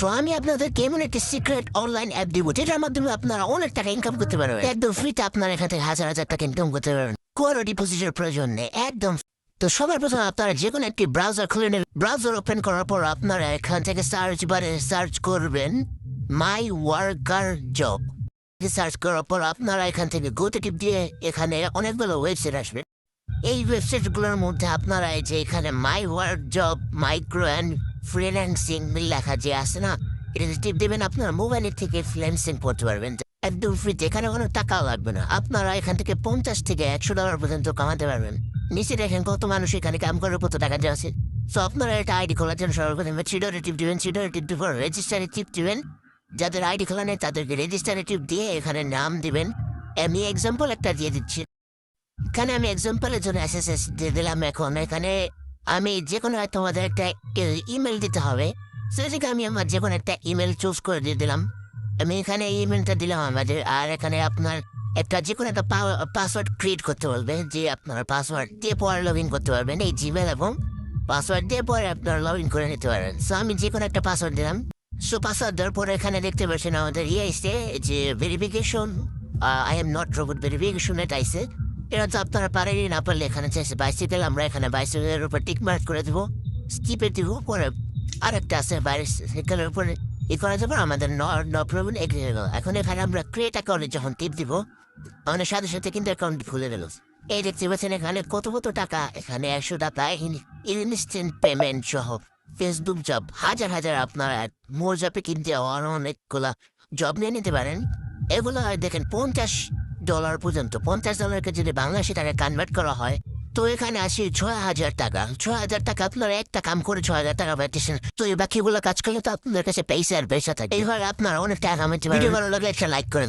তো আমি আপনাদের কেমন একটি সিক্রেট অনলাইন অ্যাপ দিব, যেটার মাধ্যমে আপনারা অনেক টাকা ইনকাম করতে পারবেন। একদম ফ্রিতে আপনারা এখান থেকে হাজার হাজার টাকা ইনকাম করতে পারবেন। কোনো ডিপোজিটের প্রয়োজন নেই, একদম তো সবার প্রথমে আপনারা যে কোনো একটি ব্রাউজার খুলে নেবেন। ব্রাউজার ওপেন করার পর আপনারা এখান থেকে সার্চ বারে সার্চ করবেন মাই ওয়ার্কার জব সার্চ করার পর আপনারা এখান থেকে গোতে টিপ দিয়ে এখানে অনেকগুলো ওয়েবসাইট আসবে। এই ওয়েবসাইটগুলোর মধ্যে আপনারা এই যে এখানে my work job micro and freelancing লেখা যে আছে না এটা টিপ দেবেন আপনার মোবাইলের থেকে ফ্রিল্যান্সিং করতে পারবেন একদম ফ্রিতে এখানে কোনো টাকা লাগবে না আপনারা এখান থেকে পঞ্চাশ থেকে একশো ডলার পর্যন্ত কামাতে পারবেন নিচে দেখেন কত মানুষ এখানে কাম করার কত টাকা দেওয়া যাচ্ছে সো আপনারা একটা আইডি খোলার জন্য সর্বপ্রথমে ডলার টিপ দেবেন ডলার টিপ দেওয়ার রেজিস্টারে টিপ দেবেন যাদের আইডি খোলা নেই তাদেরকে রেজিস্টারে টিপ দিয়ে এখানে নাম দিবেন আমি এক্সাম্পল একটা দিয়ে দিচ্ছি এখানে আমি এক্সাম্পলের জন্য এস এস এস দিয়ে দিলাম এখন এখানে আমি যে কোনো তোমাদের একটা ইমেল দিতে হবে। সেটাকে আমি আমার যে কোনো একটা ইমেল চুজ করে দিয়ে দিলাম। আমি এখানে ইমেলটা দিলাম আমাদের, আর এখানে আপনার একটা যে কোনো একটা পাসওয়ার্ড ক্রিয়েট করতে বলবে, যে আপনার পাসওয়ার্ড দিয়ে পরে লগ ইন করতে পারবেন, এই জিমেল এবং পাসওয়ার্ড দিয়ে পরে আপনার লগ ইন করে নিতে পারেন। সো আমি যে কোনো একটা পাসওয়ার্ড দিলাম। সো পাসওয়ার্ড দেওয়ার পরে এখানে দেখতে পাচ্ছেন আমাদের ইয়ে এসছে, যে verification I am not robot verification এটা আইসে এটা তো আপনারা পারেনি না পারলে এখানে চাইছে বাইসাইকেল আমরা এখানে বাইসাইকেলের উপর টিক মার্ক করে দেবো। স্কিপে দিব পরে আরেকটা আছে বাইসাইকেলের উপরে। ই করা যাবে আমাদের ন ন গেল। এখন এখানে আমরা ক্রিয়েট অ্যাকাউন্টে যখন টিপ দিব, আমাদের সাথে সাথে কিন্তু অ্যাকাউন্ট খুলে গেল। এই দেখতে পাচ্ছেন এখানে কত কত টাকা, এখানে একশো টাকা ইনস্ট্যান্ট পেমেন্ট সহ ফেসবুক জব হাজার হাজার আপনারা মোর জবে কিনতে অনেকগুলা জব নিয়ে নিতে পারেন। এগুলো দেখেন পঞ্চাশ ডলার পর্যন্ত, পঞ্চাশ ডলারকে যদি বাংলাদেশি টাকা কনভার্ট করা হয়, তো এখানে আসি ছয় হাজার টাকা। ছয় হাজার টাকা আপনার একটা কাম করে ছয় হাজার টাকা পাচ্ছেন তো এই বাকিগুলো কাজ করলে তো আপনাদের কাছে পয়সা আর পয়সা থাকে এইভাবে আপনার অনেক টাকা ভিডিও ভালো লাগলে একটা লাইক করে দেন।